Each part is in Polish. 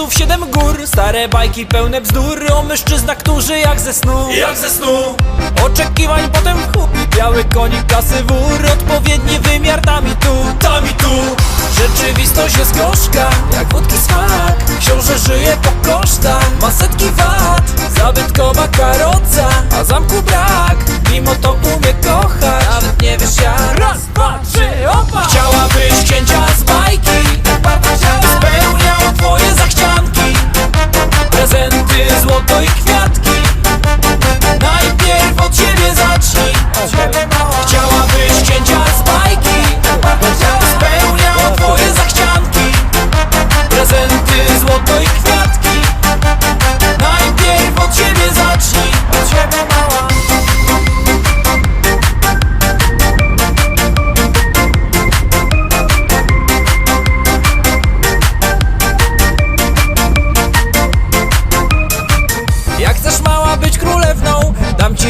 Siedem lasów, siedem gór Stare bajki pełne bzdur. O mężczyznach, którzy jak ze snu. Jak ze snu. Oczekiwań, potem chup Biały konik, kasy wór. Odpowiedni wymiar tam i tu. Tam i tu. Rzeczywistość jest gorzka, jak wódki smak. Książę żyje po kosztach, ma setki wat Zabytkowa karoca, a zamku brak. Mimo to umie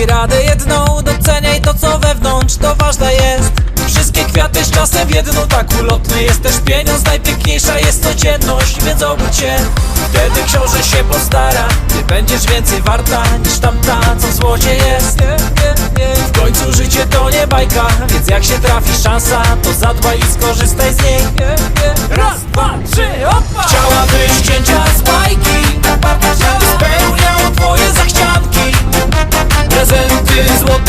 ci radę jedną Doceniaj to co wewnątrz To ważne jest. Wszystkie kwiaty z czasem w jedną Tak ulotny jest też pieniądz Najpiękniejsza jest codzienność Więc obudź się. Wtedy książę się postara Ty będziesz więcej warta Niż tamta co w złocie jest. W końcu życie to nie bajka Więc jak się trafi szansa To zadbaj i skorzystaj z niej. Raz, dwa, trzy, opa! Chciałabyś księcia z bajki is what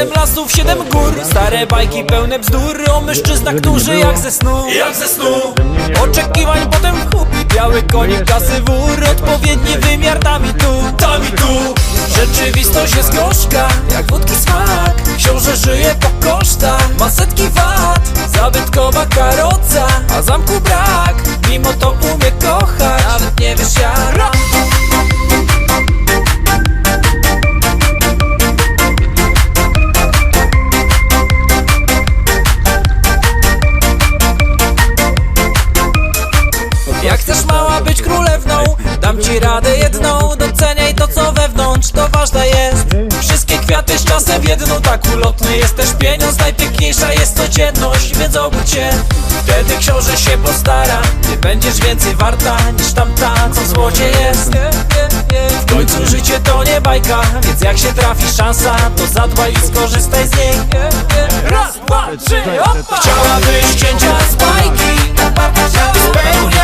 Siedem lasów, siedem gór Stare bajki pełne bzdur. O mężczyznach, którzy jak ze snu. Jak ze snu. Oczekiwań, potem chup Biały konik, kasy wór. Odpowiedni wymiar tam i tu Tam i tu. Rzeczywistość jest gorzka, jak wódki smak. Książę żyje po kosztach, ma setki wat Zabytkowa karoca, a zamku brak. Mimo to radę jedną Doceniaj to co wewnątrz To ważne jest. Wszystkie kwiaty z czasem jedną Tak ulotny jest też pieniądz Najpiękniejsza jest codzienność Więc obudź się Wtedy książę się postara Ty będziesz więcej warta Niż tamta co w złocie jest. W końcu życie to nie bajka Więc jak się trafi szansa To zadbaj i skorzystaj z niej. Raz, dwa, trzy, opa! Chciałabyś księcia z bajki Spełniał